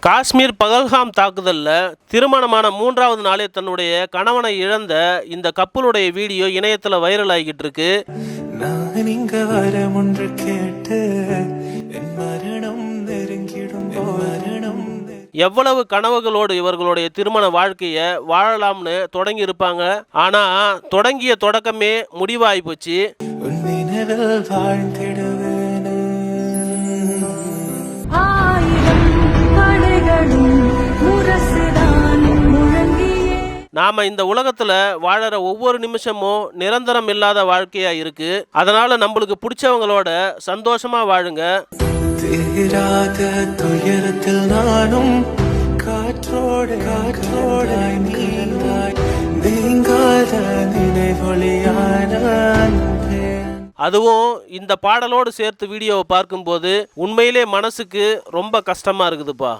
காஷ்மீர் பகல்காம் தாக்குதல்ல திருமணமான மூன்றாவது நாளே தன்னுடைய கணவனை இழந்த இந்த கப்பலுடைய வீடியோ இணையத்துல வைரல் ஆகிட்டு இருக்கு எவ்வளவு கனவுகளோடு இவர்களுடைய திருமண வாழ்க்கைய வாழலாம்னு தொடங்கி இருப்பாங்க. ஆனா தொடங்கிய தொடக்கமே முடிவாகி போச்சு. வாழ்ந்திடுவேனே. நாம இந்த உலகத்துல வாழற ஒவ்வொரு நிமிஷமும் நிரந்தரம் இல்லாத வாழ்க்கையா இருக்கு. அதனால நம்மளுக்கு பிடிச்சவங்களோட சந்தோஷமா வாழுங்க. தீராத துயரத்தில் நானும் காற்றோடு நீங்காத அன்பே. அதுவும் இந்த பாடலோடு சேர்த்து வீடியோவை பார்க்கும்போது உண்மையிலே மனசுக்கு ரொம்ப கஷ்டமா இருக்குதுப்பா.